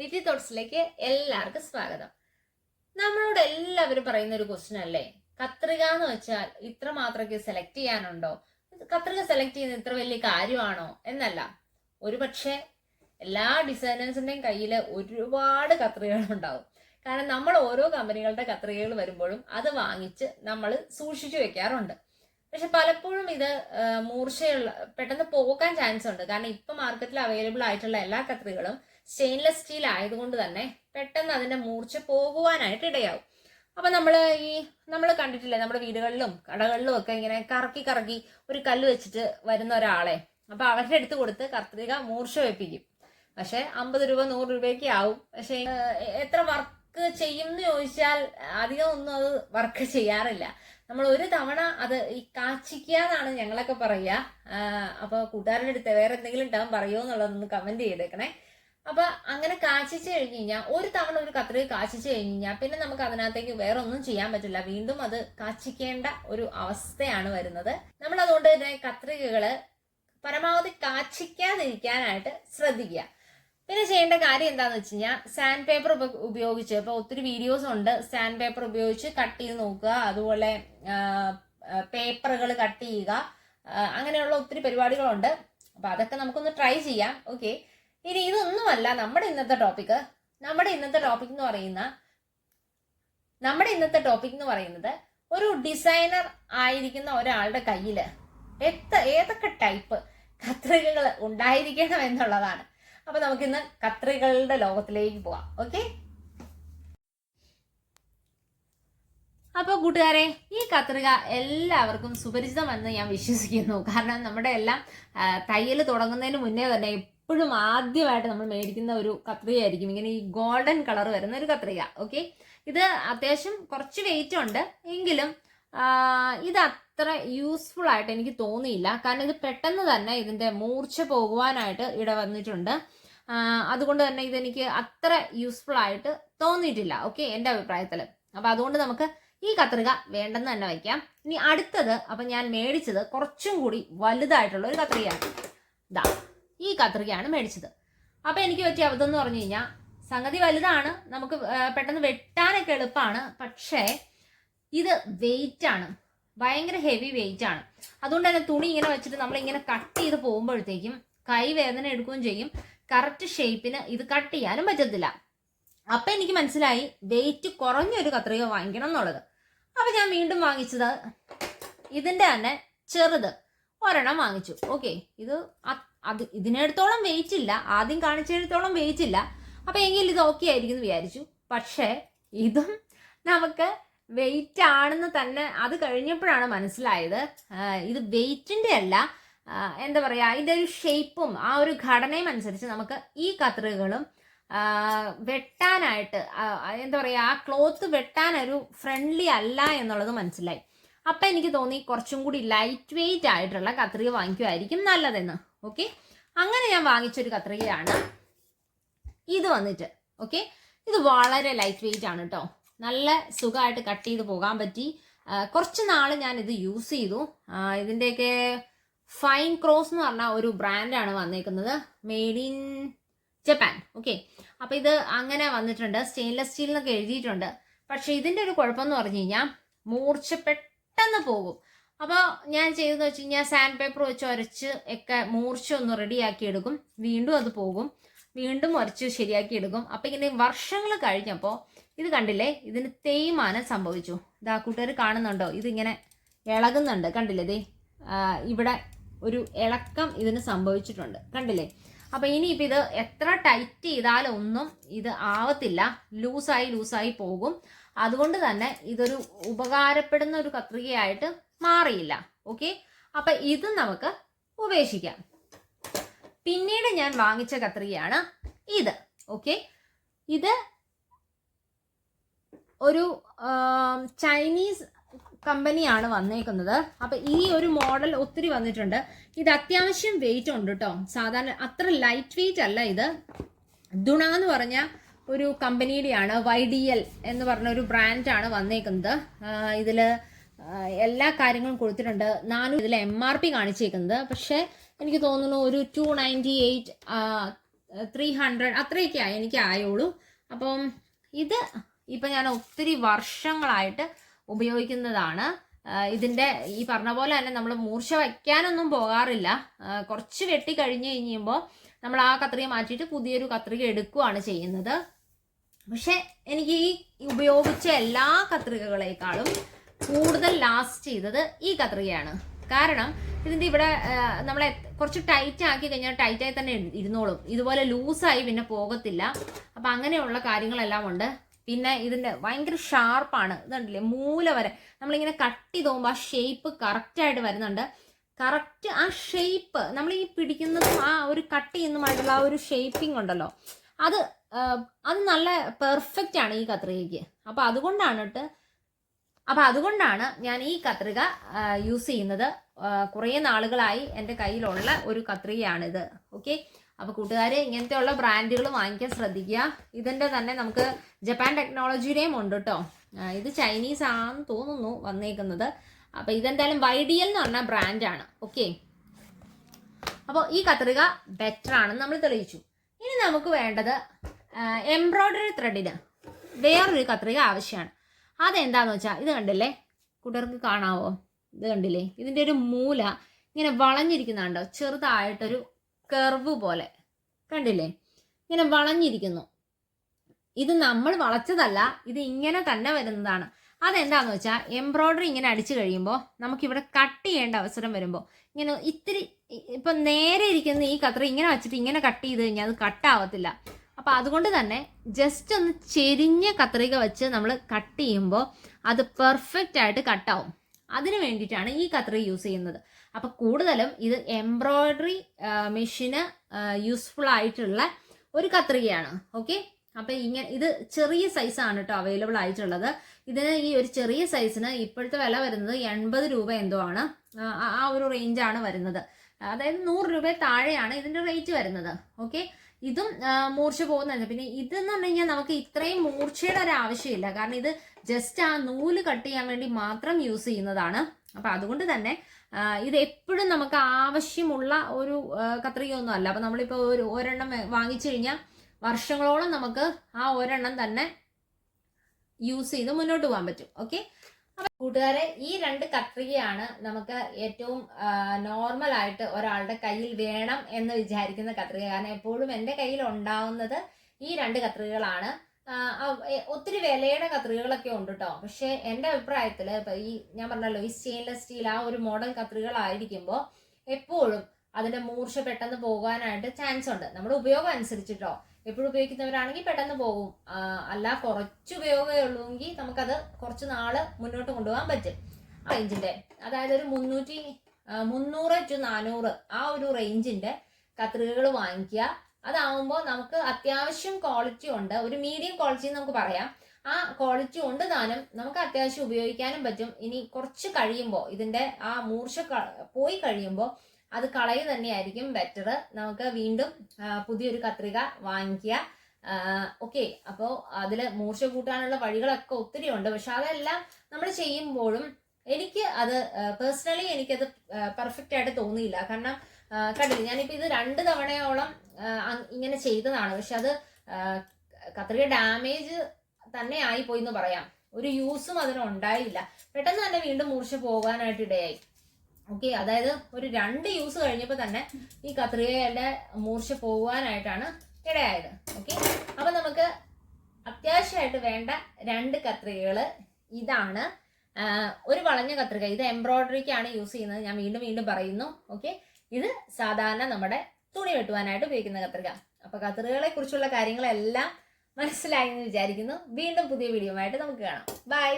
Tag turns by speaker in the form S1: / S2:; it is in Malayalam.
S1: ലിറ്റി തോട്ട്സിലേക്ക് എല്ലാവർക്കും സ്വാഗതം. നമ്മളോട് എല്ലാവരും പറയുന്ന ഒരു ക്വസ്റ്റ്യൻ അല്ലേ? കത്രിക എന്ന് വെച്ചാൽ ഇത്ര മാത്രമൊക്കെ സെലക്ട് ചെയ്യാനുണ്ടോ? കത്രിക സെലക്ട് ചെയ്യുന്നത് ഇത്ര വലിയ കാര്യമാണോ? എന്നല്ല. ഒരു പക്ഷേ എല്ലാ ഡിസൈനേഴ്സിന്റെയും കയ്യിൽ ഒരുപാട് കത്രികകൾ ഉണ്ടാവും കാരണം നമ്മൾ ഓരോ കമ്പനികളുടെ കത്രികകൾ വരുമ്പോഴും അത് വാങ്ങിച്ച് നമ്മൾ സൂക്ഷിച്ചു വെക്കാറുണ്ട്. പക്ഷെ പലപ്പോഴും ഇത് മൂർച്ചയുള്ള പെട്ടെന്ന് പോകാൻ ചാൻസ് ഉണ്ട്. കാരണം ഇപ്പൊ മാർക്കറ്റിൽ അവൈലബിൾ ആയിട്ടുള്ള എല്ലാ കത്രികളും സ്റ്റെയിൻലെസ് സ്റ്റീൽ ആയതുകൊണ്ട് തന്നെ പെട്ടെന്ന് അതിന്റെ മൂർച്ച പോകുവാനായിട്ട് ഇടയാവും. അപ്പൊ നമ്മൾ ഈ നമ്മൾ കണ്ടിട്ടില്ലേ നമ്മുടെ വീടുകളിലും കടകളിലും ഒക്കെ ഇങ്ങനെ കറക്കി കറക്കി ഒരു കല്ല് വെച്ചിട്ട് വരുന്ന ഒരാളെ അപ്പൊ അവരുടെ അടുത്ത് കൊടുത്ത് കത്രിക മൂർച്ച വെപ്പിക്കും. പക്ഷെ അമ്പത് രൂപ നൂറ് രൂപയൊക്കെ ആവും. പക്ഷെ എത്ര വർക്ക് ചെയ്യും എന്ന് ചോദിച്ചാൽ അധികം ഒന്നും അത് വർക്ക് ചെയ്യാറില്ല. നമ്മൾ ഒരു തവണ അത് ഈ കാച്ചിക്കുക എന്നാണ് ഞങ്ങളൊക്കെ പറയുക. അപ്പൊ കൂട്ടുകാരുടെ അടുത്ത് വേറെ എന്തെങ്കിലും ടേം പറയുമോ എന്നുള്ളതൊന്ന് കമന്റ് ചെയ്തേക്കണേ. അപ്പൊ അങ്ങനെ കാച്ചിച്ച് കഴിഞ്ഞ് കഴിഞ്ഞാൽ ഒരു തവണ ഒരു കത്രിക കാച്ചിച്ച് കഴിഞ്ഞ് കഴിഞ്ഞാൽ പിന്നെ നമുക്ക് അതിനകത്തേക്ക് വേറെ ഒന്നും ചെയ്യാൻ പറ്റില്ല. വീണ്ടും അത് കാച്ചിക്കേണ്ട ഒരു അവസ്ഥയാണ് വരുന്നത്. നമ്മൾ അതുകൊണ്ട് തന്നെ കത്രികകൾ പരമാവധി കാച്ചിക്കാതിരിക്കാനായിട്ട് ശ്രദ്ധിക്കുക. പിന്നെ ചെയ്യേണ്ട കാര്യം എന്താന്ന് വെച്ച് കഴിഞ്ഞാൽ സാൻഡ് പേപ്പർ ഉപയോഗിച്ച് ഇപ്പൊ ഒത്തിരി വീഡിയോസ് ഉണ്ട്. സാൻഡ് പേപ്പർ ഉപയോഗിച്ച് കട്ട് ചെയ്ത് നോക്കുക. അതുപോലെ പേപ്പറുകൾ കട്ട് ചെയ്യുക. അങ്ങനെയുള്ള ഒത്തിരി പരിപാടികളുണ്ട്. അപ്പൊ അതൊക്കെ നമുക്കൊന്ന് ട്രൈ ചെയ്യാം. ഓക്കെ ഇനി ഇതൊന്നുമല്ല നമ്മുടെ ഇന്നത്തെ ടോപ്പിക്ക് നമ്മുടെ ഇന്നത്തെ ടോപ്പിക് എന്ന് പറയുന്ന നമ്മുടെ ഇന്നത്തെ ടോപ്പിക് എന്ന് പറയുന്നത് ഒരു ഡിസൈനർ ആയിരിക്കുന്ന ഒരാളുടെ കയ്യിൽ എത്ര ഏതൊക്കെ ടൈപ്പ് കത്രികകൾ ഉണ്ടായിരിക്കണം എന്നുള്ളതാണ്. അപ്പൊ നമുക്കിന്ന് കത്രികളുടെ ലോകത്തിലേക്ക് പോവാം. ഓക്കെ അപ്പോൾ കൂട്ടുകാരെ ഈ കത്രിക എല്ലാവർക്കും സുപരിചിതമെന്ന് ഞാൻ വിശ്വസിക്കുന്നു. കാരണം നമ്മുടെ എല്ലാം തയ്യൽ തുടങ്ങുന്നതിന് മുന്നേ തന്നെ എപ്പോഴും ആദ്യമായിട്ട് നമ്മൾ മേടിക്കുന്ന ഒരു കത്രികയായിരിക്കും. ഇങ്ങനെ ഈ ഗോൾഡൻ കളർ വരുന്ന ഒരു കത്രിക ഓക്കെ ഇത് അത്യാവശ്യം കുറച്ച് വെയിറ്റ് ഉണ്ട്. എങ്കിലും ഇത് അത്ര യൂസ്ഫുൾ ആയിട്ട് എനിക്ക് തോന്നിയില്ല. കാരണം ഇത് പെട്ടെന്ന് തന്നെ ഇതിന്റെ മൂർച്ച പോകുവാനായിട്ട് ഇട വന്നിട്ടുണ്ട്. അതുകൊണ്ട് തന്നെ ഇതെനിക്ക് അത്ര യൂസ്ഫുൾ ആയിട്ട് തോന്നിയിട്ടില്ല ഓക്കെ എന്റെ അഭിപ്രായത്തിൽ അപ്പോൾ അതുകൊണ്ട് നമുക്ക് ഈ കത്രിക വേണ്ടെന്ന് തന്നെ വയ്ക്കാം. ഇനി അടുത്തത് അപ്പൊ ഞാൻ മേടിച്ചത് കുറച്ചും കൂടി വലുതായിട്ടുള്ള ഒരു കത്രികയാണ്. ഇതാ ഈ കത്രികയാണ് മേടിച്ചത്. അപ്പൊ എനിക്ക് പറ്റിയ അബദ്ധം എന്ന് പറഞ്ഞു കഴിഞ്ഞാൽ സംഗതി വലുതാണ് നമുക്ക് പെട്ടെന്ന് വെട്ടാനൊക്കെ എളുപ്പമാണ് പക്ഷേ ഇത് വെയിറ്റ് ആണ്. ഭയങ്കര ഹെവി വെയിറ്റ് ആണ്. അതുകൊണ്ട് തന്നെ തുണി ഇങ്ങനെ വെച്ചിട്ട് നമ്മൾ ഇങ്ങനെ കട്ട് ചെയ്ത് പോകുമ്പോഴത്തേക്കും കൈ വേദന എടുക്കുകയും ചെയ്യും. കറക്റ്റ് ഷേപ്പിന് ഇത് കട്ട് ചെയ്യാനും പറ്റത്തില്ല. അപ്പൊ എനിക്ക് മനസ്സിലായി വെയിറ്റ് കുറഞ്ഞൊരു കത്രിക വാങ്ങിക്കണം എന്നുള്ളത്. അപ്പൊ ഞാൻ വീണ്ടും വാങ്ങിച്ചത് ഇതിന്റെ തന്നെ ചെറുത്. ഒരെണ്ണം വാങ്ങിച്ചു. ഓക്കെ ഇത് അത് ഇതിനടുത്തോളം വെയിറ്റ് ഇല്ല ആദ്യം കാണിച്ചിടത്തോളം വെയിറ്റ് ഇല്ല അപ്പൊ എങ്കിൽ ഇത് ഓക്കെ ആയിരിക്കും എന്ന് വിചാരിച്ചു. പക്ഷേ ഇതും നമുക്ക് വെയിറ്റ് ആണെന്ന് തന്നെ അത് കഴിഞ്ഞപ്പോഴാണ് മനസ്സിലായത്. ഇത് വെയിറ്റിന്റെ അല്ല എന്താ പറയാ ഇതിന്റെ ഒരു ഷേപ്പും ആ ഒരു ഘടനയും അനുസരിച്ച് നമുക്ക് ഈ കത്രികകളും വെട്ടാനായിട്ട് എന്താ പറയാ ആ ക്ലോത്ത് വെട്ടാൻ ഒരു ഫ്രണ്ട്ലി അല്ല എന്നുള്ളത് മനസ്സിലായി. അപ്പൊ എനിക്ക് തോന്നി കുറച്ചും കൂടി ലൈറ്റ് വെയിറ്റ് ആയിട്ടുള്ള കത്രിക വാങ്ങിക്കുമായിരിക്കും നല്ലതെന്ന്. ഓക്കെ അങ്ങനെ ഞാൻ വാങ്ങിച്ചൊരു കത്രികയാണ്. ഇത് വന്നിട്ട് ഓക്കെ ഇത് വളരെ ലൈറ്റ് വെയിറ്റ് ആണ് കേട്ടോ നല്ല സുഖമായിട്ട് കട്ട് ചെയ്ത് പോകാൻ പറ്റി. കുറച്ച് നാൾ ഞാൻ ഇത് യൂസ് ചെയ്തു. ഇതിന്റെയൊക്കെ ഫൈൻ ക്രോസ് എന്ന് പറഞ്ഞ ഒരു ബ്രാൻഡാണ് വന്നേക്കുന്നത്. മെയ്ഡ് ഇൻ ജപ്പാൻ ഓക്കെ അപ്പൊ ഇത് അങ്ങനെ വന്നിട്ടുണ്ട്. സ്റ്റെയിൻലെസ് സ്റ്റീൽ എന്നൊക്കെ എഴുതിയിട്ടുണ്ട്. പക്ഷേ ഇതിന്റെ ഒരു കുഴപ്പമെന്ന് പറഞ്ഞു കഴിഞ്ഞാൽ മൂർച്ച പെട്ടെന്ന് പോകും. അപ്പോൾ ഞാൻ ചെയ്തെന്ന് വെച്ച് കഴിഞ്ഞാൽ സാൻഡ് പേപ്പർ വെച്ച് ഉരച്ച് ഒക്കെ മൂർച്ച ഒന്ന് റെഡിയാക്കി എടുക്കും. വീണ്ടും അത് പോകും. വീണ്ടും ഉരച്ച് ശരിയാക്കി എടുക്കും. അപ്പം ഇങ്ങനെ വർഷങ്ങൾ കഴിഞ്ഞപ്പോൾ ഇത് കണ്ടില്ലേ? ഇതിന് തേയ്മാനം സംഭവിച്ചു. ഇതാ കൂട്ടുകാർ കാണുന്നുണ്ടോ? ഇതിങ്ങനെ ഇളകുന്നുണ്ട്. കണ്ടില്ലേ ദേ? ഇവിടെ ഒരു ഇളക്കം ഇതിന് സംഭവിച്ചിട്ടുണ്ട്. കണ്ടില്ലേ? അപ്പം ഇനിയിപ്പോൾ ഇത് എത്ര ടൈറ്റ് ചെയ്താലും ഒന്നും ഇത് ആവത്തില്ല. ലൂസായി ലൂസായി പോകും. അതുകൊണ്ട് തന്നെ ഇതൊരു ഉപകാരപ്പെടുന്ന ഒരു കത്രികയായിട്ട് മാറിയില്ല. ഓക്കെ അപ്പൊ ഇത് നമുക്ക് ഉപേക്ഷിക്കാം. പിന്നീട് ഞാൻ വാങ്ങിച്ച കത്രികയാണ് ഇത്. ഓക്കെ ഇത് ഒരു ചൈനീസ് കമ്പനിയാണ് വന്നേക്കുന്നത്. അപ്പൊ ഈ ഒരു മോഡൽ ഒത്തിരി വന്നിട്ടുണ്ട്. ഇത് അത്യാവശ്യം വെയിറ്റ് ഉണ്ട് കേട്ടോ സാധാരണ അത്ര ലൈറ്റ് വെയിറ്റ് അല്ല ഇത്. ദുണ എന്ന് പറഞ്ഞ ഒരു കമ്പനിയുടെയാണ് വൈ ഡി എൽ എന്ന് പറഞ്ഞ ഒരു ബ്രാൻഡാണ് വന്നേക്കുന്നത്. ഇതിൽ എല്ലാ കാര്യങ്ങളും കൊടുത്തിട്ടുണ്ട്. നാനൂറ് ഇതിൽ എം ആർ പി കാണിച്ചേക്കുന്നത്. പക്ഷേ എനിക്ക് തോന്നുന്നു ഒരു two ninety eight three hundred അത്രയൊക്കെ ആയി എനിക്ക് ആയുള്ളൂ. അപ്പം ഇത് ഇപ്പം ഞാൻ ഒത്തിരി വർഷങ്ങളായിട്ട് ഉപയോഗിക്കുന്നതാണ്. ഇതിന്റെ ഈ പറഞ്ഞ പോലെ തന്നെ നമ്മൾ മൂർച്ച വയ്ക്കാനൊന്നും പോകാറില്ല. കുറച്ച് വെട്ടി കഴിഞ്ഞ് കഴിയുമ്പോൾ നമ്മൾ ആ കത്രിക മാറ്റിയിട്ട് പുതിയൊരു കത്രിക എടുക്കുകയാണ് ചെയ്യുന്നത്. പക്ഷേ എനിക്ക് ഈ ഉപയോഗിച്ച എല്ലാ കത്രികകളെക്കാളും കൂടുതൽ ലാസ്റ്റ് ചെയ്തത് ഈ കത്രികയാണ്. കാരണം ഇതിന്റെ ഇവിടെ നമ്മളെ കുറച്ച് ടൈറ്റ് ആക്കി കഴിഞ്ഞാൽ ടൈറ്റായി തന്നെ ഇരു- ഇരുന്നോളും. ഇതുപോലെ ലൂസായി പിന്നെ പോകത്തില്ല. അപ്പം അങ്ങനെയുള്ള കാര്യങ്ങളെല്ലാം ഉണ്ട്. പിന്നെ ഇതിന്റെ ഭയങ്കര ഷാർപ്പാണ് ഇതുണ്ടല്ലേ മൂല വരെ. നമ്മളിങ്ങനെ കട്ട് ചെയ്ത് പോകുമ്പോൾ ആ ഷേപ്പ് കറക്റ്റായിട്ട് വരുന്നുണ്ട്. കറക്റ്റ് ആ ഷേപ്പ് നമ്മൾ ഈ പിടിക്കുന്നതും ആ ഒരു കട്ട് ചെയ്യുന്നതുമായിട്ടുള്ള ആ ഒരു ഷേപ്പിംഗ് ഉണ്ടല്ലോ. അത് അത് നല്ല പെർഫെക്റ്റ് ആണ് ഈ കത്രികയ്ക്ക്. അപ്പോൾ അതുകൊണ്ടാണ് ട്ട് അപ്പോൾ അതുകൊണ്ടാണ് ഞാൻ ഈ കത്രിക യൂസ് ചെയ്യുന്നത്. കുറേ നാളുകളായി എന്റെ കയ്യിലുള്ള ഒരു കത്രികയാണിത്. ഓക്കെ അപ്പോൾ കൂട്ടുകാർ ഇങ്ങനത്തെ ഉള്ള ബ്രാൻഡുകൾ വാങ്ങിക്കാൻ ശ്രദ്ധിക്കുക. ഇതിന്റെ തന്നെ നമുക്ക് ജപ്പാൻ ടെക്നോളജിയുടെയും ഉണ്ട് കേട്ടോ ഇത് ചൈനീസ് ആണെന്ന് തോന്നുന്നു വന്നേക്കുന്നത്. അപ്പോൾ ഇതെന്തായാലും വൈഡിയൽ എന്ന് പറഞ്ഞ ബ്രാൻഡാണ്. ഓക്കെ അപ്പോൾ ഈ കത്രിക ബെറ്റർ ആണെന്ന് നമ്മൾ തെളിയിച്ചു. ഇനി നമുക്ക് വേണ്ടത് എംബ്രോയ്ഡറി ത്രെഡിന് വേറൊരു കത്രിക ആവശ്യമാണ്. അതെന്താന്ന് വെച്ചാൽ ഇത് കണ്ടില്ലേ? കൂട്ടർക്ക് കാണാവോ? ഇത് കണ്ടില്ലേ? ഇതിന്റെ ഒരു മൂല ഇങ്ങനെ വളഞ്ഞിരിക്കുന്നുണ്ടോ? ചെറുതായിട്ടൊരു കർവ് പോലെ. കണ്ടില്ലേ? ഇങ്ങനെ വളഞ്ഞിരിക്കുന്നു. ഇത് നമ്മൾ വളച്ചതല്ല ഇത് ഇങ്ങനെ തന്നെ വരുന്നതാണ്. അതെന്താന്ന് വെച്ചാൽ എംബ്രോയ്ഡറി ഇങ്ങനെ അടിച്ചു കഴിയുമ്പോൾ നമുക്കിവിടെ കട്ട് ചെയ്യേണ്ട അവസരം വരുമ്പോൾ ഇങ്ങനെ ഇത്തിരി ഇപ്പം നേരെ ഇരിക്കുന്ന ഈ കത്രി ഇങ്ങനെ വെച്ചിട്ട് ഇങ്ങനെ കട്ട് ചെയ്ത് കഴിഞ്ഞാൽ അത് കട്ടാവത്തില്ല അപ്പം അതുകൊണ്ട് തന്നെ ജസ്റ്റ് ഒന്ന് ചെരിഞ്ഞ കത്രിക വെച്ച് നമ്മൾ കട്ട് ചെയ്യുമ്പോൾ അത് പെർഫെക്റ്റ് ആയിട്ട് കട്ടാവും അതിന് വേണ്ടിയിട്ടാണ് ഈ കത്രിക യൂസ് ചെയ്യുന്നത്. അപ്പോൾ കൂടുതലും ഇത് എംബ്രോയ്ഡറി മെഷീന് യൂസ്ഫുൾ ആയിട്ടുള്ള ഒരു കത്രികയാണ്. ഓക്കെ അപ്പം ഇങ്ങനെ ഇത് ചെറിയ സൈസാണ് കേട്ടോ അവൈലബിൾ ആയിട്ടുള്ളത്. ഇതിന് ഈ ഒരു ചെറിയ സൈസിന് ഇപ്പോഴത്തെ വില വരുന്നത് എൺപത് രൂപ എന്തോ ആണ്. ആ ഒരു റേഞ്ചാണ് വരുന്നത്. അതായത് നൂറ് രൂപ താഴെയാണ് ഇതിന്റെ റേറ്റ് വരുന്നത്. ഓക്കെ ഇതും മൂർച്ച പോകുന്നുണ്ട്. പിന്നെ ഇതെന്ന് പറഞ്ഞു കഴിഞ്ഞാൽ നമുക്ക് ഇത്രയും മൂർച്ചയുടെ ഒരു ആവശ്യമില്ല. കാരണം ഇത് ജസ്റ്റ് ആ നൂൽ കട്ട് ചെയ്യാൻ വേണ്ടി മാത്രം യൂസ് ചെയ്യുന്നതാണ്. അപ്പൊ അതുകൊണ്ട് തന്നെ ഇത് എപ്പോഴും നമുക്ക് ആവശ്യമുള്ള ഒരു കത്രികയൊന്നും അല്ല. അപ്പൊ നമ്മളിപ്പോ ഒരു ഒരെണ്ണം വാങ്ങിച്ചു കഴിഞ്ഞാൽ വർഷങ്ങളോളം നമുക്ക് ആ ഒരെണ്ണം തന്നെ യൂസ് ചെയ്ത് മുന്നോട്ട് പോകാൻ പറ്റും. ഓക്കെ കൂട്ടുകാരെ ഈ രണ്ട് കത്രികയാണ് നമുക്ക് ഏറ്റവും നോർമൽ ആയിട്ട് ഒരാളുടെ കയ്യിൽ വേണം എന്ന് വിചാരിക്കുന്ന കത്രിക. കാരണം എപ്പോഴും എന്റെ കയ്യിൽ ഉണ്ടാവുന്നത് ഈ രണ്ട് കത്രികകളാണ്. ഒത്തിരി വിലയുടെ കത്രികകളൊക്കെ ഉണ്ട് കേട്ടോ പക്ഷേ എന്റെ അഭിപ്രായത്തിൽ ഇപ്പൊ ഈ ഞാൻ പറഞ്ഞല്ലോ ഈ സ്റ്റെയിൻലെസ് സ്റ്റീൽ ആ ഒരു മോഡൽ കത്രികകളായിരിക്കുമ്പോൾ എപ്പോഴും അതിന്റെ മൂർച്ച പെട്ടെന്ന് പോകാനായിട്ട് ചാൻസ് ഉണ്ട്. നമ്മുടെ ഉപയോഗം അനുസരിച്ചിട്ടോ. എപ്പോഴും ഉപയോഗിക്കുന്നവരാണെങ്കിൽ പെട്ടെന്ന് പോകും. അല്ല കുറച്ച് ഉപയോഗമേ ഉള്ളൂവെങ്കിൽ നമുക്കത് കുറച്ച് നാൾ മുന്നോട്ട് കൊണ്ടുപോകാൻ പറ്റും. ആ റേഞ്ചിന്റെ അതായത് ഒരു മുന്നൂറ്റി മുന്നൂറ് ടു നാനൂറ് ആ ഒരു റേഞ്ചിന്റെ കത്രികകൾ വാങ്ങിക്കുക. അതാവുമ്പോൾ നമുക്ക് അത്യാവശ്യം ക്വാളിറ്റി ഉണ്ട്. ഒരു മീഡിയം ക്വാളിറ്റി നമുക്ക് പറയാം. ആ ക്വാളിറ്റി ഉണ്ട് താനും നമുക്ക് അത്യാവശ്യം ഉപയോഗിക്കാനും പറ്റും. ഇനി കുറച്ച് കഴിയുമ്പോൾ ഇതിന്റെ ആ മൂർച്ച പോയി കഴിയുമ്പോൾ അത് കളയുക തന്നെയായിരിക്കും ബെറ്റർ നമുക്ക് വീണ്ടും പുതിയൊരു കത്രിക വാങ്ങിക്കുക. ഓക്കെ അപ്പോൾ അതിൽ മൂർച്ച കൂട്ടാനുള്ള വഴികളൊക്കെ ഒത്തിരി ഉണ്ട്. പക്ഷെ അതെല്ലാം നമ്മൾ ചെയ്യുമ്പോഴും എനിക്ക് അത് പേഴ്സണലി എനിക്കത് പെർഫെക്റ്റ് ആയിട്ട് തോന്നിയില്ല. കാരണം കണ്ടില്ലേ ഞാനിപ്പോൾ ഇത് രണ്ട് തവണയോളം ഇങ്ങനെ ചെയ്തതാണ്. പക്ഷെ അത് കത്രിക ഡാമേജ് തന്നെ ആയിപ്പോയി എന്ന് പറയാം. ഒരു യൂസും അതിന് ഉണ്ടായില്ല. പെട്ടെന്ന് തന്നെ വീണ്ടും മൂർച്ച പോകാനായിട്ട് ഇടയായി. ഓക്കെ അതായത് ഒരു രണ്ട് യൂസ് കഴിഞ്ഞപ്പോൾ തന്നെ ഈ കത്രികയുടെ മൂർച്ച പോകാനായിട്ടാണ് ഇടയായത്. ഓക്കെ അപ്പൊ നമുക്ക് അത്യാവശ്യമായിട്ട് വേണ്ട രണ്ട് കത്രികകൾ ഇതാണ്. ഒരു വളഞ്ഞ കത്രിക ഇത് എംബ്രോയിഡറിക്കാണ് യൂസ് ചെയ്യുന്നത്. ഞാൻ വീണ്ടും വീണ്ടും പറയുന്നു. ഓക്കെ ഇത് സാധാരണ നമ്മുടെ തുണി വെട്ടുവാനായിട്ട് ഉപയോഗിക്കുന്ന കത്രിക. അപ്പോൾ കത്രികകളെ കുറിച്ചുള്ള കാര്യങ്ങളെല്ലാം മനസ്സിലായി എന്ന് വിചാരിക്കുന്നു. വീണ്ടും പുതിയ വീഡിയോ ആയിട്ട് നമുക്ക് കാണാം. ബൈ